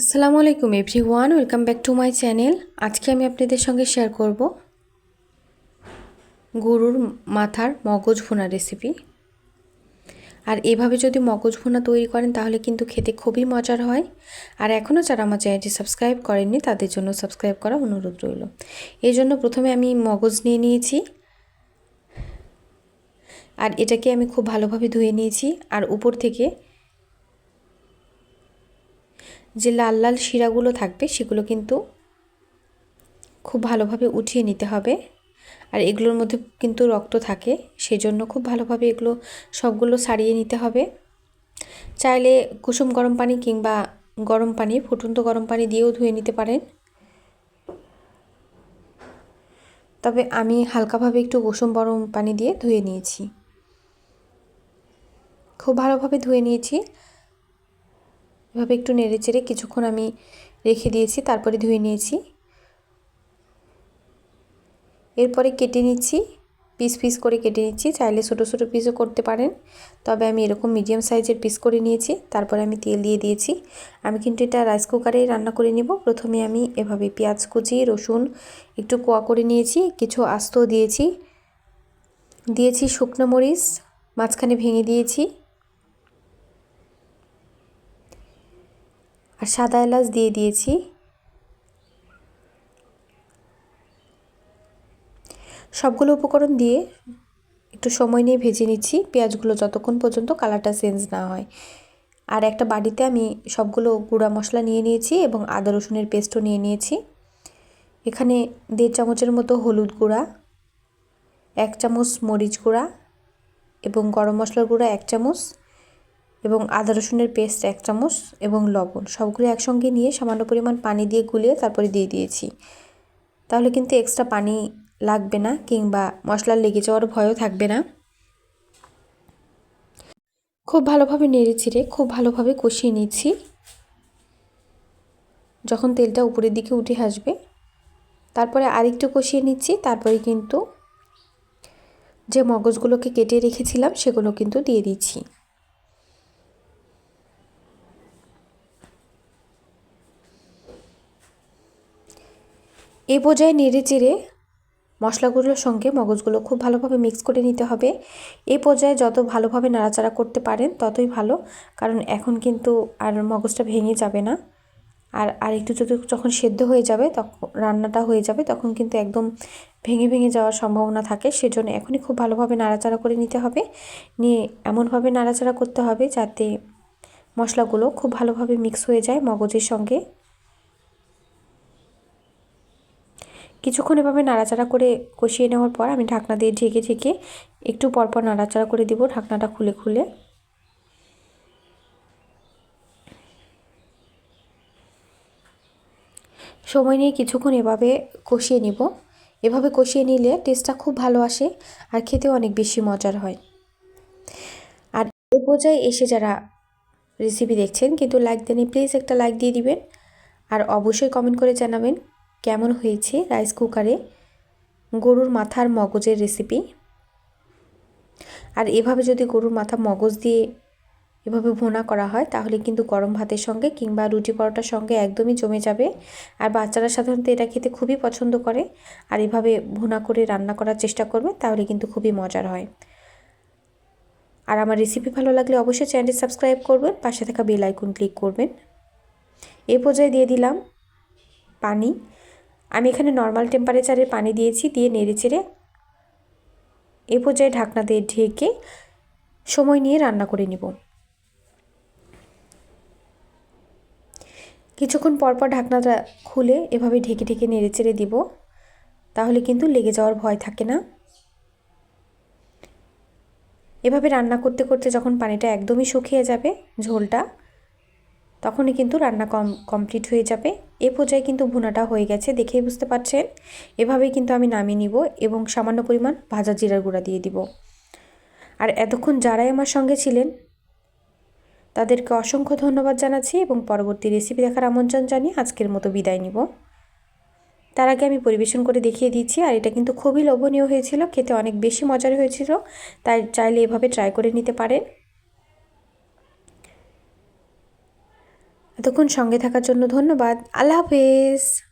আসসালামু আলাইকুম everyone, welcome back to my channel. আজকে আমি আপনাদের সঙ্গে শেয়ার করব গরুর মাথার মগজ ভুনা রেসিপি আর এভাবে যদি মগজ ভুনা তৈরি করেন, তাহলে কিন্তু খেতে খুবই মজার হয়। আর এখনও যারা আমার চ্যানেলটি সাবস্ক্রাইব করেননি, তাদের জন্য সাবস্ক্রাইব করা অনুরোধ রইল। এই জন্য প্রথমে আমি মগজ নিয়ে নিয়েছি। আর এটাকে আমি খুব ভালোভাবে ধুয়ে নিয়েছি। আর উপর থেকে যে লাল লাল শিরাগুলো থাকবে, সেগুলো কিন্তু খুব ভালোভাবে উঠিয়ে নিতে হবে। আর এগুলোর মধ্যে কিন্তু রক্ত থাকে সেই জন্য খুব ভালোভাবে এগুলো সবগুলো সারিয়ে নিতে হবে। চাইলে কুসুম গরম পানি কিংবা গরম পানি, ফুটন্ত গরম পানি দিয়েও ধুয়ে নিতে পারেন। তবে আমি হালকাভাবে একটু কুসুম গরম পানি দিয়ে ধুয়ে নিয়েছি। খুব ভালোভাবে ধুয়ে নিয়েছি। এভাবে একটু নেড়ে চেড়ে কিছুক্ষণ আমি রেখে দিয়েছি, তারপরে ধুয়ে নিয়েছি। এরপরে কেটে নিচ্ছি, পিস পিস করে কেটে নিচ্ছি। চাইলে ছোটো ছোটো পিসও করতে পারেন, তবে আমি এরকম মিডিয়াম সাইজের পিস করে নিয়েছি। তারপরে আমি তেল দিয়ে দিয়েছি। আমি কিন্তু এটা রাইস কুকারেই রান্না করে নিব। প্রথমে আমি এভাবে পেঁয়াজ কুচি, রসুন একটু কোয়া করে নিয়েছি, কিছু আস্ত দিয়েছি। দিয়েছি শুকনো মরিচ, মাঝখানে ভেঙে দিয়েছি। আর সাদা এলাচ দিয়ে দিয়েছি। সবগুলো উপকরণ দিয়ে একটু সময় নিয়ে ভেজে নিচ্ছি। পেঁয়াজগুলো যতক্ষণ পর্যন্ত কালারটা চেঞ্জ না হয়। আর একটা বাড়িতে আমি সবগুলো গুঁড়া মশলা নিয়ে নিয়েছি এবং আদা রসুনের পেস্টও নিয়ে নিয়েছি। এখানে দেড় চামচের মতো হলুদ গুঁড়া, এক চামচ মরিচ গুঁড়া এবং গরম মশলার গুঁড়া এক চামচ। এবং আদা রসুনের পেস্ট এক চামচ এবং লবণ সবগুলো একসঙ্গে নিয়ে সামান্য পরিমাণ পানি দিয়ে গুলিয়ে তারপরে দিয়ে দিয়েছি। তাহলে কিন্তু এক্সট্রা পানি লাগবে না কিংবা মশলা লেগে যাওয়ার ভয়ও থাকবে না। খুব ভালোভাবে নেড়ে চিড়ে খুব ভালোভাবে কষিয়ে নিচ্ছি। যখন তেলটা উপরের দিকে উঠে আসবে, তারপরে আরেকটু কষিয়ে নিচ্ছি, তারপরে কিন্তু যে মগজগুলোকে কেটে রেখেছিলাম সেগুলো কিন্তু দিয়ে দিচ্ছি। এই পর্যায়ে নেড়ে চেড়ে মশলাগুলোর সঙ্গে মগজগুলো খুব ভালোভাবে মিক্স করে নিতে হবে। এই পর্যায়ে যত ভালোভাবে নাড়াচাড়া করতে পারেন, ততই ভালো, কারণ এখন কিন্তু আর মগজটা ভেঙে যাবে না। আর আর একটু যদি যখন সেদ্ধ হয়ে যাবে তখন রান্নাটা হয়ে যাবে, তখন কিন্তু একদম ভেঙে ভেঙে যাওয়ার সম্ভাবনা থাকে। সেজন্য এখনই খুব ভালোভাবে নাড়াচাড়া করে নিতে হবে। নিয়ে এমনভাবে নাড়াচাড়া করতে হবে যাতে মশলাগুলো খুব ভালোভাবে মিক্স হয়ে যায় মগজের সঙ্গে। কিছুক্ষণ এভাবে নাড়াচাড়া করে কষিয়ে নেওয়ার পর আমি ঢাকনা দিয়ে ঢেকে ঢেকে একটু পরপর নাড়াচাড়া করে দিব ঢাকনাটা খুলে খুলে। সময় নিয়ে কিছুক্ষণ এভাবে কষিয়ে নিব। এভাবে কষিয়ে নিলে টেস্টটা খুব ভালো আসে আর খেতেও অনেক বেশি মজার হয়। আর এ পর্যায়ে এসে যারা রেসিপি দেখছেন, কিন্তু লাইক দেন প্লিজ একটা লাইক দিয়ে দিবেন। আর অবশ্যই কমেন্ট করে জানাবেন কেমন হয়েছে রাইস কুকারে? গরুর মাথার মগজের রেসিপি আর এভাবে যদি গরুর মাথা মগজ দিয়ে এভাবে ভোনা করা হয়, তাহলে কিন্তু গরম ভাতের সঙ্গে কিংবা রুটি পরোটার সঙ্গে একদমই জমে যাবে। আর বাচ্চারা সাধারণত এটা খেতে খুবই পছন্দ করে। আর এভাবে ভুনা করে রান্না করার চেষ্টা করবে, তাহলে কিন্তু খুবই মজার হয়। আর আমার রেসিপি ভালো লাগলে অবশ্যই চ্যানেলটি সাবস্ক্রাইব করবেন, পাশে থাকা বেল আইকন ক্লিক করবেন। এ পর্যায়ে দিয়ে দিলাম পানি। আমি এখানে নর্মাল টেম্পারেচারের পানি দিয়েছি, দিয়ে নেড়ে চেড়ে এ পর্যায়ে ঢাকনা দিয়ে ঢেকে সময় নিয়ে রান্না করে নিব। কিছুক্ষণ পরপর ঢাকনাটা খুলে এভাবে ঢেকে ঢেকে নেড়ে চেড়ে দিব, তাহলে কিন্তু লেগে যাওয়ার ভয় থাকে না। এভাবে রান্না করতে করতে যখন পানিটা একদমই শুকিয়ে যাবে, ঝোলটা তখনই কিন্তু রান্না কম কমপ্লিট হয়ে যাবে। এ পর্যায়ে কিন্তু ভুনাটা হয়ে গেছে দেখেই বুঝতে পারছেন। এভাবেই কিন্তু আমি নামিয়ে নিব এবং সামান্য পরিমাণ ভাজা জিরার গুঁড়া দিয়ে দিব। আর এতক্ষণ যারাই আমার সঙ্গে ছিলেন, তাদেরকে অসংখ্য ধন্যবাদ জানাচ্ছি এবং পরবর্তী রেসিপি দেখার আমন্ত্রণ জানিয়ে আজকের মতো বিদায় নিব। তার আগে আমি পরিবেশন করে দেখিয়ে দিচ্ছি, আর এটা কিন্তু খুবই লোভনীয় হয়েছিল, খেতে অনেক বেশি মজার হয়েছিল, তাই চাইলে এভাবে ট্রাই করে নিতে পারেন। এতক্ষণ সঙ্গে থাকার জন্য ধন্যবাদ। আল্লাহ হাফেজ।